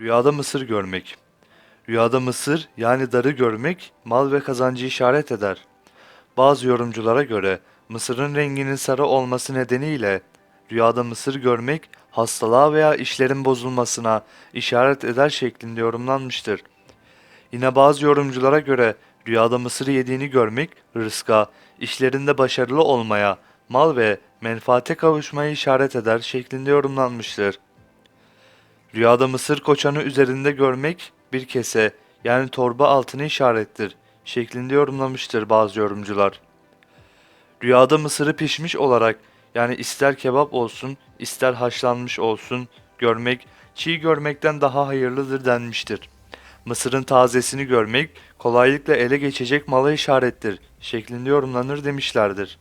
Rüyada mısır görmek. Rüyada mısır yani darı görmek mal ve kazancı işaret eder. Bazı yorumculara göre mısırın renginin sarı olması nedeniyle rüyada mısır görmek hastalığa veya işlerin bozulmasına işaret eder şeklinde yorumlanmıştır. Yine bazı yorumculara göre rüyada mısır yediğini görmek rızka, işlerinde başarılı olmaya, mal ve menfaate kavuşmaya işaret eder şeklinde yorumlanmıştır. Rüyada mısır koçanı üzerinde görmek bir kese yani torba altını işarettir şeklinde yorumlamıştır bazı yorumcular. Rüyada mısırı pişmiş olarak yani ister kebap olsun ister haşlanmış olsun görmek çiğ görmekten daha hayırlıdır denmiştir. Mısırın tazesini görmek kolaylıkla ele geçecek mala işarettir şeklinde yorumlanır demişlerdir.